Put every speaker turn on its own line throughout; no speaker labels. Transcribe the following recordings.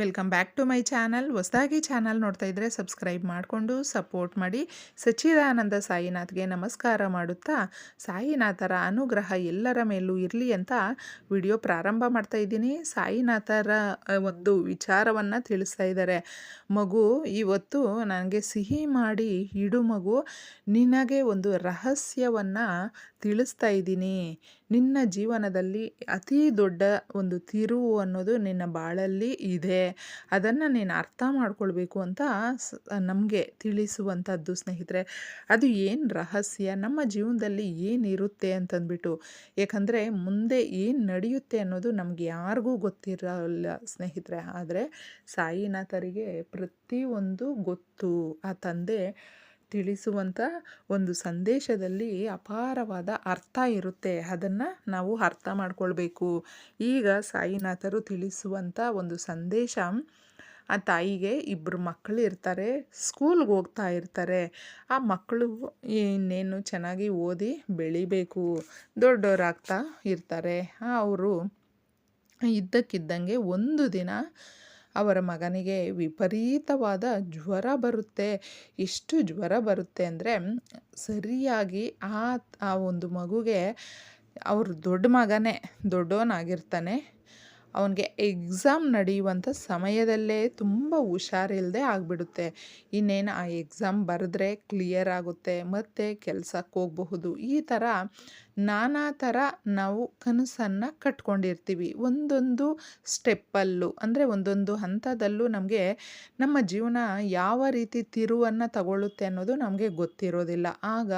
Welcome back to my channel ಹೊಸದಾಗಿ channel ನೋಡ್ತಾ ಇದ್ದರೆ ಸಬ್ಸ್ಕ್ರೈಬ್ ಮಾಡಿಕೊಂಡು ಸಪೋರ್ಟ್ ಮಾಡಿ. ಸಚ್ಚಿದಾನಂದ ಸಾಯಿನಾಥ್ಗೆ ನಮಸ್ಕಾರ ಮಾಡುತ್ತಾ? ಸಾಯಿನಾಥರ ಅನುಗ್ರಹ ಎಲ್ಲರ ಮೇಲೂ ಇರಲಿ ಅಂತ ವಿಡಿಯೋ ಪ್ರಾರಂಭ ಮಾಡ್ತಾ ಇದ್ದೀನಿ. ಸಾಯಿನಾಥರ ಒಂದು ವಿಚಾರವನ್ನು ತಿಳಿಸ್ತಾ ಇದ್ದಾರೆ. ಮಗು, ಇವತ್ತು ನನಗೆ ಸಿಹಿ ಮಾಡಿ ಇಡು ಮಗು. ನಿನಗೆ ಒಂದು ರಹಸ್ಯವನ್ನು ತಿಳಿಸ್ತಾ ಇದ್ದೀನಿ. ನಿನ್ನ ಜೀವನದಲ್ಲಿ ಅತಿ ದೊಡ್ಡ ಒಂದು ತಿರುವು ಅನ್ನೋದು ನಿನ್ನ ಬಾಳಲ್ಲಿ ಇದೆ. ಅದನ್ನು ನೀನು ಅರ್ಥ ಮಾಡ್ಕೊಳ್ಬೇಕು ಅಂತ ನಮಗೆ ತಿಳಿಸುವಂಥದ್ದು ಸ್ನೇಹಿತರೆ. ಅದು ಏನು ರಹಸ್ಯ? ನಮ್ಮ ಜೀವನದಲ್ಲಿ ಏನಿರುತ್ತೆ ಅಂತಂದ್ಬಿಟ್ಟು. ಯಾಕಂದರೆ ಮುಂದೆ ಏನು ನಡೆಯುತ್ತೆ ಅನ್ನೋದು ನಮ್ಗೆ ಯಾರಿಗೂ ಗೊತ್ತಿರಲ್ಲ ಸ್ನೇಹಿತರೆ. ಆದರೆ ಸಾಯಿನಾಥರಿಗೆ ಪ್ರತಿಯೊಂದು ಗೊತ್ತು. ಆ ತಂದೆ ತಿಳಿಸುವಂಥ ಒಂದು ಸಂದೇಶದಲ್ಲಿ ಅಪಾರವಾದ ಅರ್ಥ ಇರುತ್ತೆ. ಅದನ್ನು ನಾವು ಅರ್ಥ ಮಾಡ್ಕೊಳ್ಬೇಕು. ಈಗ ಸಾಯಿನಾಥರು ತಿಳಿಸುವಂಥ ಒಂದು ಸಂದೇಶ, ಆ ತಾಯಿಗೆ ಇಬ್ಬರು ಮಕ್ಕಳು ಇರ್ತಾರೆ ಸ್ಕೂಲ್ಗೆ ಹೋಗ್ತಾ ಇರ್ತಾರೆ. ಆ ಮಕ್ಕಳು ಇನ್ನೇನು ಚೆನ್ನಾಗಿ ಓದಿ ಬೆಳಿಬೇಕು ದೊಡ್ಡವರಾಗ್ತಾ ಇರ್ತಾರೆ. ಅವರು ಇದ್ದಕ್ಕಿದ್ದಂಗೆ ಒಂದು ದಿನ ಅವರ ಮಗನಿಗೆ ವಿಪರೀತವಾದ ಜ್ವರ ಬರುತ್ತೆ. ಎಷ್ಟು ಜ್ವರ ಬರುತ್ತೆ ಅಂದರೆ ಸರಿಯಾಗಿ ಆ ಆ ಒಂದು ಮಗುಗೆ ಅವ್ರ ದೊಡ್ಡ ಮಗನೇ ದೊಡ್ಡವನಾಗಿರ್ತಾನೆ. ಅವನಿಗೆ ಎಕ್ಸಾಮ್ ನಡೆಯುವಂಥ ಸಮಯದಲ್ಲೇ ತುಂಬ ಹುಷಾರಿಲ್ಲದೆ ಆಗಿಬಿಡುತ್ತೆ. ಇನ್ನೇನು ಆ ಎಕ್ಸಾಮ್ ಬರೆದ್ರೆ ಕ್ಲಿಯರ್ ಆಗುತ್ತೆ, ಮತ್ತು ಕೆಲಸಕ್ಕೆ ಹೋಗಬಹುದು. ಈ ಥರ ನಾನಾ ಥರ ನಾವು ಕನಸನ್ನು ಕಟ್ಕೊಂಡಿರ್ತೀವಿ. ಒಂದೊಂದು ಸ್ಟೆಪ್ಪಲ್ಲೂ, ಅಂದರೆ ಒಂದೊಂದು ಹಂತದಲ್ಲೂ ನಮಗೆ ನಮ್ಮ ಜೀವನ ಯಾವ ರೀತಿ ತಿರುವನ್ನು ತಗೊಳ್ಳುತ್ತೆ ಅನ್ನೋದು ನಮಗೆ ಗೊತ್ತಿರೋದಿಲ್ಲ. ಆಗ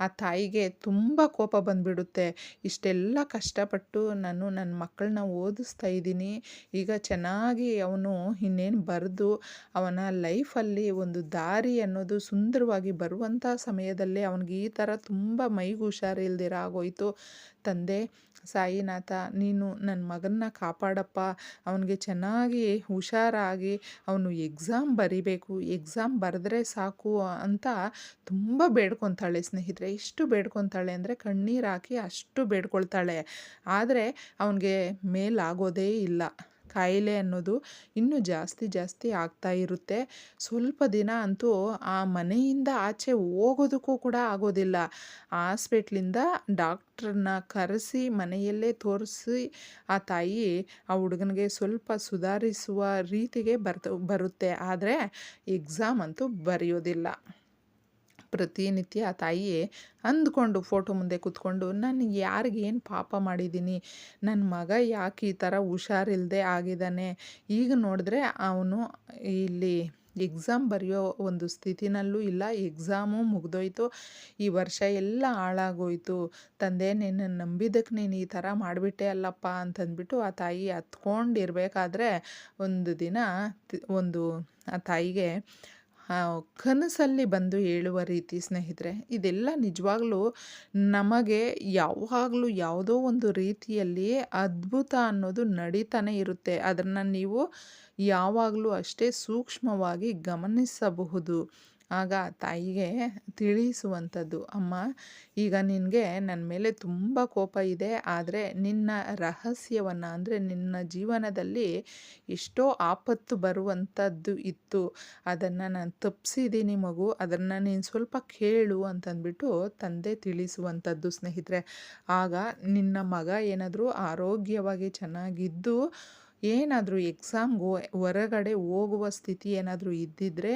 ಆ ತಾಯಿಗೆ ತುಂಬ ಕೋಪ ಬಂದುಬಿಡುತ್ತೆ. ಇಷ್ಟೆಲ್ಲ ಕಷ್ಟಪಟ್ಟು ನಾನು ನನ್ನ ಮಕ್ಕಳನ್ನ ಓದಿಸ್ತಾ ಇದ್ದೀನಿ. ಈಗ ಚೆನ್ನಾಗಿ ಅವನು ಇನ್ನೇನು ಬರೆದು ಅವನ ಲೈಫಲ್ಲಿ ಒಂದು ದಾರಿ ಅನ್ನೋದು ಸುಂದರವಾಗಿ ಬರುವಂಥ ಸಮಯದಲ್ಲೇ ಅವನಿಗೆ ಈ ಥರ ತುಂಬ ಮೈಗೆ ಹುಷಾರಿಲ್ದಿರ ಆಗೋಯ್ತು ತಂದೆ ಸಾಯಿನಾಥ ನೀನು ನನ್ನ ಮಗನ್ನ ಕಾಪಾಡಪ್ಪ. ಅವನಿಗೆ ಚೆನ್ನಾಗಿ ಹುಷಾರಾಗಿ ಅವನು ಎಕ್ಸಾಮ್ ಬರಿಬೇಕು. ಎಕ್ಸಾಮ್ ಬರೆದ್ರೆ ಸಾಕು ಅಂತ ತುಂಬ ಬೇಡ್ಕೊತಾಳೆ ಸ್ನೇಹಿತರೆ. ಎಷ್ಟು ಬೇಡ್ಕೊತಾಳೆ ಅಂದರೆ ಕಣ್ಣೀರು ಹಾಕಿ ಅಷ್ಟು ಬೇಡ್ಕೊಳ್ತಾಳೆ. ಆದರೆ ಅವನಿಗೆ ಮೇಲಾಗೋದೇ ಇಲ್ಲ. ಕಾಯಿಲೆ ಅನ್ನೋದು ಇನ್ನೂ ಜಾಸ್ತಿ ಜಾಸ್ತಿ ಆಗ್ತಾ ಇರುತ್ತೆ. ಸ್ವಲ್ಪ ದಿನ ಅಂತೂ ಆ ಮನೆಯಿಂದ ಆಚೆ ಹೋಗೋದಕ್ಕೂ ಕೂಡ ಆಗೋದಿಲ್ಲ. ಹಾಸ್ಪಿಟ್ಲಿಂದ ಡಾಕ್ಟ್ರನ್ನ ಕರೆಸಿ ಮನೆಯಲ್ಲೇ ತೋರಿಸಿ ಆ ತಾಯಿ ಆ ಹುಡುಗನಿಗೆ ಸ್ವಲ್ಪ ಸುಧಾರಿಸುವ ರೀತಿಗೆ ಬರ್ತ, ಬರುತ್ತೆ. ಆದರೆ ಎಕ್ಸಾಮ್ ಅಂತೂ ಬರೆಯೋದಿಲ್ಲ. ಪ್ರತಿನಿತ್ಯ ಆ ತಾಯಿ ಅಂದ್ಕೊಂಡು ಫೋಟೋ ಮುಂದೆ ಕೂತ್ಕೊಂಡು, ನಾನು ಯಾರಿಗೆ ಏನು ಪಾಪ ಮಾಡಿದ್ದೀನಿ ನನ್ನ ಮಗ ಯಾಕೆ ಈ ಥರ ಹುಷಾರಿಲ್ಲದೆ ಆಗಿದ್ದಾನೆ ಈಗ ನೋಡಿದ್ರೆ ಅವನು ಇಲ್ಲಿ ಎಕ್ಸಾಮ್ ಬರೆಯೋ ಒಂದು ಸ್ಥಿತಿನಲ್ಲೂ ಇಲ್ಲ. ಎಕ್ಸಾಮು ಮುಗ್ದೋಯ್ತು. ಈ ವರ್ಷ ಎಲ್ಲ ಹಾಳಾಗೋಯ್ತು. ತಂದೆ ನಿನ್ನ ನಂಬಿದ್ದಕ್ಕೆ ನೀನು ಈ ಥರ ಮಾಡಿಬಿಟ್ಟೆ ಅಲ್ಲಪ್ಪ ಅಂತಂದ್ಬಿಟ್ಟು ಆ ತಾಯಿ ಹತ್ಕೊಂಡಿರ್ಬೇಕಾದ್ರೆ ಒಂದು ದಿನ ಒಂದು ಆ ತಾಯಿಗೆ ಕನಸಲ್ಲಿ ಬಂದು ಹೇಳುವ ರೀತಿ ಸ್ನೇಹಿತರೆ, ಇದೆಲ್ಲ ನಿಜವಾಗ್ಲೂ ನಮಗೆ ಯಾವಾಗಲೂ ಯಾವುದೋ ಒಂದು ರೀತಿಯಲ್ಲಿ ಅದ್ಭುತ ಅನ್ನೋದು ನಡೀತಾನೆ ಇರುತ್ತೆ. ಅದನ್ನು ನೀವು ಯಾವಾಗಲೂ ಅಷ್ಟೇ ಸೂಕ್ಷ್ಮವಾಗಿ ಗಮನಿಸಬಹುದು. ಆಗ ತಾಯಿಗೆ ತಿಳಿಸುವಂಥದ್ದು, ಅಮ್ಮ, ಈಗ ನಿನಗೆ ನನ್ನ ಮೇಲೆ ತುಂಬ ಕೋಪ ಇದೆ, ಆದರೆ ನಿನ್ನ ರಹಸ್ಯವನ್ನು, ಅಂದರೆ ನಿನ್ನ ಜೀವನದಲ್ಲಿ ಎಷ್ಟೋ ಆಪತ್ತು ಬರುವಂಥದ್ದು ಇತ್ತು. ಅದನ್ನು ನಾನು ತಪ್ಪಿಸಿದ್ದೀನಿ ಮಗು, ಅದನ್ನು ನೀನು ಸ್ವಲ್ಪ ಕೇಳು ಅಂತಂದ್ಬಿಟ್ಟು ತಂದೆ ತಿಳಿಸುವಂಥದ್ದು, ಸ್ನೇಹಿತರೆ. ಆಗ ನಿನ್ನ ಮಗ ಏನಾದರೂ ಆರೋಗ್ಯವಾಗಿ ಚೆನ್ನಾಗಿದ್ದು ಏನಾದರೂ ಎಕ್ಸಾಮ್ಗೆ ಹೊರಗಡೆ ಹೋಗುವ ಸ್ಥಿತಿ ಏನಾದರೂ ಇದ್ದಿದ್ದರೆ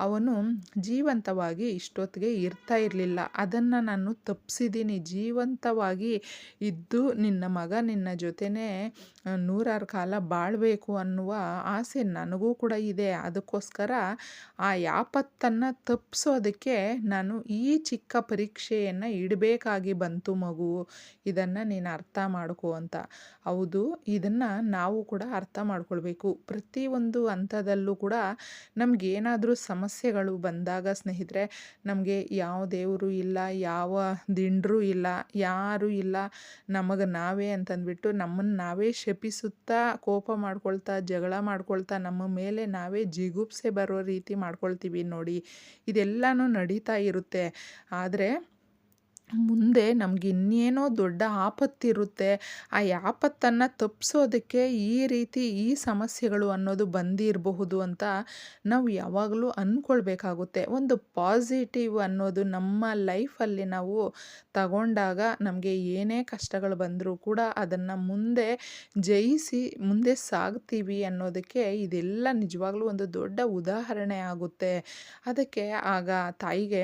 ಅವನು ಜೀವಂತವಾಗಿ ಇಷ್ಟೊತ್ತಿಗೆ ಇರ್ತಾ ಇರಲಿಲ್ಲ. ಅದನ್ನು ನಾನು ತಪ್ಪಿಸಿದ್ದೀನಿ ಜೀವಂತವಾಗಿ ಇದ್ದು ನಿನ್ನ ಮಗ ನಿನ್ನ ಜೊತೆನೇ ನೂರಾರು ಕಾಲ ಬಾಳಬೇಕು ಅನ್ನುವ ಆಸೆ ನನಗೂ ಕೂಡ ಇದೆ. ಅದಕ್ಕೋಸ್ಕರ ಆ ಯಾಪತ್ತನ್ನು ತಪ್ಪಿಸೋದಕ್ಕೆ ನಾನು ಈ ಚಿಕ್ಕ ಪರೀಕ್ಷೆಯನ್ನು ಇಡಬೇಕಾಗಿ ಬಂತು ಮಗು. ಇದನ್ನು ನೀನು ಅರ್ಥ ಮಾಡ್ಕೋ ಅಂತ. ಹೌದು, ಇದನ್ನು ನಾವು ಕೂಡ ಅರ್ಥ ಮಾಡ್ಕೊಳ್ಬೇಕು. ಪ್ರತಿಯೊಂದು ಹಂತದಲ್ಲೂ ಕೂಡ ನಮಗೇನಾದರೂ ಸಮಸ್ಯೆಗಳು ಬಂದಾಗ ಸ್ನೇಹಿತರೆ, ನಮಗೆ ಯಾವ ದೇವರು ಇಲ್ಲ, ಯಾವ ದಿಂಡ್ರೂ ಇಲ್ಲ, ಯಾರೂ ಇಲ್ಲ, ನಮಗೆ ನಾವೇ ಅಂತಂದ್ಬಿಟ್ಟು ನಮ್ಮನ್ನು ನಾವೇ ಶಪಿಸುತ್ತಾ, ಕೋಪ ಮಾಡ್ಕೊಳ್ತಾ, ಜಗಳ ಮಾಡ್ಕೊಳ್ತಾ, ನಮ್ಮ ಮೇಲೆ ನಾವೇ ಜಿಗುಪ್ಸೆ ಬರೋ ರೀತಿ ಮಾಡ್ಕೊಳ್ತೀವಿ ನೋಡಿ. ಇದೆಲ್ಲನೂ ನಡೀತಾ ಇರುತ್ತೆ. ಆದರೆ ಮುಂದೆ ನಮ್ಗೆ ಇನ್ನೇನೋ ದೊಡ್ಡ ಆಪತ್ತಿರುತ್ತೆ, ಆ ಆಪತ್ತನ್ನು ತಪ್ಪಿಸೋದಕ್ಕೆ ಈ ರೀತಿ ಈ ಸಮಸ್ಯೆಗಳು ಅನ್ನೋದು ಬಂದಿರಬಹುದು ಅಂತ ನಾವು ಯಾವಾಗಲೂ ಅಂದ್ಕೊಳ್ಬೇಕಾಗುತ್ತೆ ಒಂದು ಪಾಸಿಟಿವ್ ಅನ್ನೋದು ನಮ್ಮ ಲೈಫಲ್ಲಿ ನಾವು ತಗೊಂಡಾಗ ನಮಗೆ ಏನೇ ಕಷ್ಟಗಳು ಬಂದರೂ ಕೂಡ ಅದನ್ನು ಮುಂದೆ ಜಯಿಸಿ, ಮುಂದೆ ಸಾಗ್ತೀವಿ ಅನ್ನೋದಕ್ಕೆ ಇದೆಲ್ಲ ನಿಜವಾಗ್ಲೂ ಒಂದು ದೊಡ್ಡ ಉದಾಹರಣೆ ಆಗುತ್ತೆ. ಅದಕ್ಕೆ ಆಗ ತಾಯಿಗೆ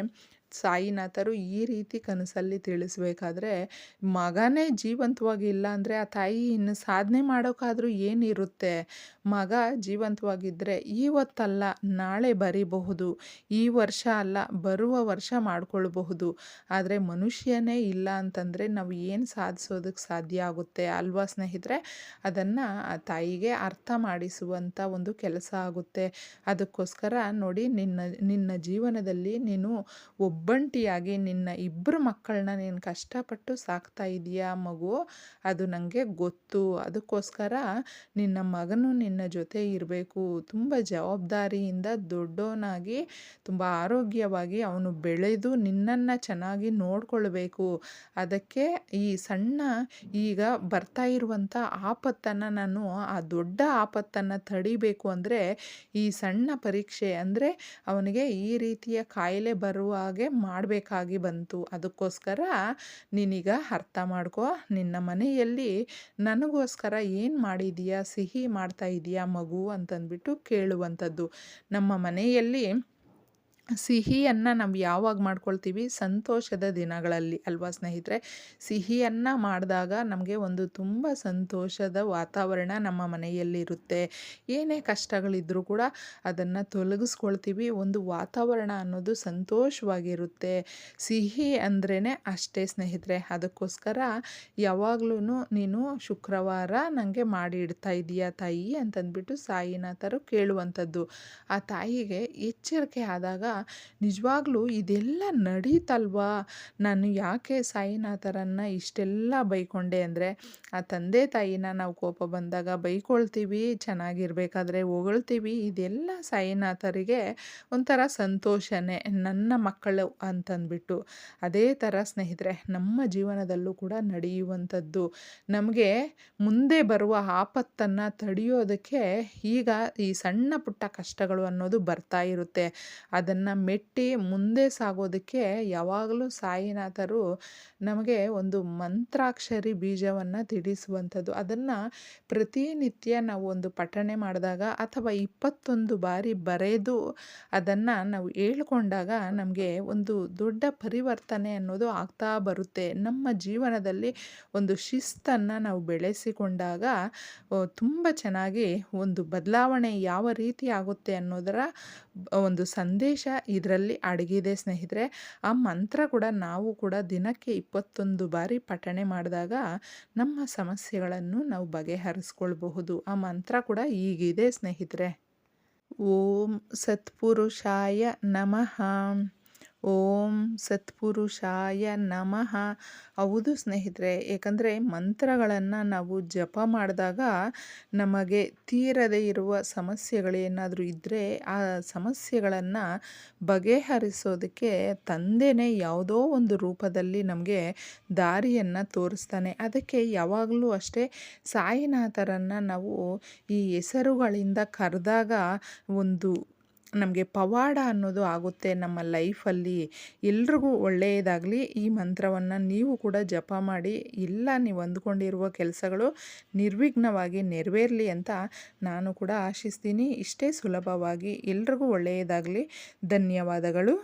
ಸಾಯಿನಾಥರು ಈ ರೀತಿ ಕನಸಲ್ಲಿ ತಿಳಿಸ್ಬೇಕಾದ್ರೆ, ಮಗನೇ ಜೀವಂತವಾಗಿ ಇಲ್ಲ ಅಂದರೆ ಆ ತಾಯಿ ಇನ್ನು ಸಾಧನೆ ಮಾಡೋಕ್ಕಾದರೂ ಏನಿರುತ್ತೆ? ಮಗ ಜೀವಂತವಾಗಿದ್ದರೆ ಇವತ್ತಲ್ಲ, ನಾಳೆ ಬರೀಬಹುದು, ಈ ವರ್ಷ ಅಲ್ಲ, ಬರುವ ವರ್ಷ ಮಾಡಿಕೊಳ್ಬಹುದು. ಆದರೆ ಮನುಷ್ಯನೇ ಇಲ್ಲ ಅಂತಂದರೆ ನಾವು ಏನು ಸಾಧಿಸೋದಕ್ಕೆ ಸಾಧ್ಯ ಆಗುತ್ತೆ? ಅಲ್ವಾ ಸ್ನೇಹಿತರೆ? ಅದನ್ನು ಆ ತಾಯಿಗೆ ಅರ್ಥ ಮಾಡಿಸುವಂಥ ಒಂದು ಕೆಲಸ ಆಗುತ್ತೆ. ಅದಕ್ಕೋಸ್ಕರ ನೋಡಿ ನಿನ್ನ ನಿನ್ನ ಜೀವನದಲ್ಲಿ ನೀನು ಒಬ್ಬಂಟಿಯಾಗಿ ನಿನ್ನ ಇಬ್ಬರು ಮಕ್ಕಳನ್ನ ನೀನು ಕಷ್ಟಪಟ್ಟು ಸಾಕ್ತಾ ಇದೀಯಾ ಮಗು? ಅದು ನನಗೆ ಗೊತ್ತು. ಅದಕ್ಕೋಸ್ಕರ ನಿನ್ನ ಮಗನು ನಿನ್ನ ಜೊತೆ ಇರಬೇಕು. ತುಂಬ ಜವಾಬ್ದಾರಿಯಿಂದ ದೊಡ್ಡವನಾಗಿ, ತುಂಬ ಆರೋಗ್ಯವಾಗಿ ಅವನು ಬೆಳೆದು ನಿನ್ನನ್ನು ಚೆನ್ನಾಗಿ ನೋಡಿಕೊಳ್ಬೇಕು. ಅದಕ್ಕೆ ಈ ಸಣ್ಣ ಈಗ ಬರ್ತಾ ಇರುವಂಥ ಆಪತ್ತನ್ನು ನಾನು, ಆ ದೊಡ್ಡ ಆಪತ್ತನ್ನು ತಡಿಬೇಕು ಅಂದರೆ ಈ ಸಣ್ಣ ಪರೀಕ್ಷೆ ಅಂದರೆ ಅವನಿಗೆ ಈ ರೀತಿಯ ಕಾಯಿಲೆ ಬರುವ ಹಾಗೆ ಮಾಡಬೇಕಾಗಿ ಬಂತು. ಅದಕ್ಕೋಸ್ಕರ ನೀನೀಗ ಅರ್ಥ ಮಾಡ್ಕೋ. ನಿನ್ನ ಮನೆಯಲ್ಲಿ ನನಗೋಸ್ಕರ ಏನು ಮಾಡಿದೀಯಾ? ಸಿಹಿ ಮಾಡ್ತಾ ಇದೀಯಾ ಮಗು ಅಂತಂದ್ಬಿಟ್ಟು ಕೇಳುವಂಥದ್ದು. ನಮ್ಮ ಮನೆಯಲ್ಲಿ ಸಿಹಿಯನ್ನು ನಾವು ಯಾವಾಗ ಮಾಡ್ಕೊಳ್ತೀವಿ? ಸಂತೋಷದ ದಿನಗಳಲ್ಲಿ ಅಲ್ವಾ ಸ್ನೇಹಿತರೆ? ಸಿಹಿಯನ್ನು ಮಾಡಿದಾಗ ನಮಗೆ ಒಂದು ತುಂಬ ಸಂತೋಷದ ವಾತಾವರಣ ನಮ್ಮ ಮನೆಯಲ್ಲಿರುತ್ತೆ. ಏನೇ ಕಷ್ಟಗಳಿದ್ದರೂ ಕೂಡ ಅದನ್ನು ತೊಲಗಿಸ್ಕೊಳ್ತೀವಿ. ಒಂದು ವಾತಾವರಣ ಅನ್ನೋದು ಸಂತೋಷವಾಗಿರುತ್ತೆ. ಸಿಹಿ ಅಂದ್ರೇ ಅಷ್ಟೇ ಸ್ನೇಹಿತರೆ. ಅದಕ್ಕೋಸ್ಕರ ಯಾವಾಗಲೂ ನೀನು ಶುಕ್ರವಾರ ನನಗೆ ಮಾಡಿ ಇಡ್ತಾ ಇದೀಯಾ ತಾಯಿ ಅಂತಂದ್ಬಿಟ್ಟು ಸಾಯಿನಾಥರು ಕೇಳುವಂಥದ್ದು. ಆ ತಾಯಿಗೆ ಎಚ್ಚರಿಕೆ ಆದಾಗ ನಿಜವಾಗ್ಲೂ ಇದೆಲ್ಲ ನಡೀತಲ್ವಾ? ನಾನು ಯಾಕೆ ಸಾಯಿನಾಥರನ್ನು ಇಷ್ಟೆಲ್ಲ ಬೈಕೊಂಡೆ ಅಂದರೆ, ಆ ತಂದೆ ತಾಯಿನ ನಾವು ಕೋಪ ಬಂದಾಗ ಬೈಕೊಳ್ತೀವಿ, ಚೆನ್ನಾಗಿರ್ಬೇಕಾದ್ರೆ ಹೊಗಳ್ತೀವಿ. ಇದೆಲ್ಲ ಸಾಯಿನಾಥರಿಗೆ ಒಂಥರ ಸಂತೋಷನೇ ನನ್ನ ಮಕ್ಕಳು ಅಂತಂದ್ಬಿಟ್ಟು. ಅದೇ ಥರ ಸ್ನೇಹಿತರೆ, ನಮ್ಮ ಜೀವನದಲ್ಲೂ ಕೂಡ ನಡೆಯುವಂಥದ್ದು. ನಮಗೆ ಮುಂದೆ ಬರುವ ಆಪತ್ತನ್ನು ತಡೆಯೋದಕ್ಕೆ ಈಗ ಈ ಸಣ್ಣ ಪುಟ್ಟ ಕಷ್ಟಗಳು ಅನ್ನೋದು ಬರ್ತಾ ಇರುತ್ತೆ. ಅದನ್ನು ಮೆಟ್ಟಿ ಮುಂದೆ ಸಾಗೋದಕ್ಕೆ ಯಾವಾಗಲೂ ಸಾಯಿನಾಥರು ನಮಗೆ ಒಂದು ಮಂತ್ರಾಕ್ಷರಿ ಬೀಜವನ್ನು ತಿಳಿಸುವಂಥದ್ದು ಅದನ್ನು ಪ್ರತಿನಿತ್ಯ ನಾವು ಒಂದು ಪಠಣೆ ಮಾಡಿದಾಗ ಅಥವಾ ಇಪ್ಪತ್ತೊಂದು ಬಾರಿ ಬರೆದು ಅದನ್ನು ನಾವು ಹೇಳ್ಕೊಂಡಾಗ ನಮಗೆ ಒಂದು ದೊಡ್ಡ ಪರಿವರ್ತನೆ ಅನ್ನೋದು ಆಗ್ತಾ ಬರುತ್ತೆ. ನಮ್ಮ ಜೀವನದಲ್ಲಿ ಒಂದು ಶಿಸ್ತನ್ನು ನಾವು ಬೆಳೆಸಿಕೊಂಡಾಗ ತುಂಬ ಚೆನ್ನಾಗಿ ಒಂದು ಬದಲಾವಣೆ ಯಾವ ರೀತಿ ಆಗುತ್ತೆ ಅನ್ನೋದರ ಒಂದು ಸಂದೇಶ ಇದರಲ್ಲಿ ಅಡಗಿದೆ ಸ್ನೇಹಿತರೆ. ಆ ಮಂತ್ರ ಕೂಡ ನಾವು ಕೂಡ ದಿನಕ್ಕೆ ಇಪ್ಪತ್ತೊಂದು ಬಾರಿ ಪಠಣೆ ಮಾಡಿದಾಗ ನಮ್ಮ ಸಮಸ್ಯೆಗಳನ್ನು ನಾವು ಬಗೆಹರಿಸ್ಕೊಳ್ಬಹುದು. ಆ ಮಂತ್ರ ಕೂಡ ಈಗಿದೆ ಸ್ನೇಹಿತರೆ. ಓಂ ಸತ್ಪುರುಷಾಯ ನಮಃ. ಓಂ ಸತ್ಪುರುಷಾಯ ನಮಃ. ಹೌದು ಸ್ನೇಹಿತರೆ, ಏಕೆಂದರೆ ಮಂತ್ರಗಳನ್ನು ನಾವು ಜಪ ಮಾಡಿದಾಗ ನಮಗೆ ತೀರದೇ ಇರುವ ಸಮಸ್ಯೆಗಳೇನಾದರೂ ಇದ್ದರೆ ಆ ಸಮಸ್ಯೆಗಳನ್ನು ಬಗೆಹರಿಸೋದಕ್ಕೆ ತಂದೆನೇ ಯಾವುದೋ ಒಂದು ರೂಪದಲ್ಲಿ ನಮಗೆ ದಾರಿಯನ್ನು ತೋರಿಸ್ತಾನೆ. ಅದಕ್ಕೆ ಯಾವಾಗಲೂ ಅಷ್ಟೇ ಸಾಯಿನಾಥರನ್ನು ನಾವು ಈ ಹೆಸರುಗಳಿಂದ ಕರೆದಾಗ ಒಂದು ನಮಗೆ ಪವಾಡ ಅನ್ನೋದು ಆಗುತ್ತೆ ನಮ್ಮ ಲೈಫಲ್ಲಿ. ಎಲ್ರಿಗೂ ಒಳ್ಳೆಯದಾಗಲಿ. ಈ ಮಂತ್ರವನ್ನು ನೀವು ಕೂಡ ಜಪ ಮಾಡಿ, ಇಲ್ಲ ನೀವು ಅಂದ್ಕೊಂಡಿರುವ ಕೆಲಸಗಳು ನಿರ್ವಿಘ್ನವಾಗಿ ನೆರವೇರಲಿ ಅಂತ ನಾನು ಕೂಡ ಆಶಿಸ್ತೀನಿ. ಇಷ್ಟೇ ಸುಲಭವಾಗಿ ಎಲ್ರಿಗೂ ಒಳ್ಳೆಯದಾಗಲಿ. ಧನ್ಯವಾದಗಳು.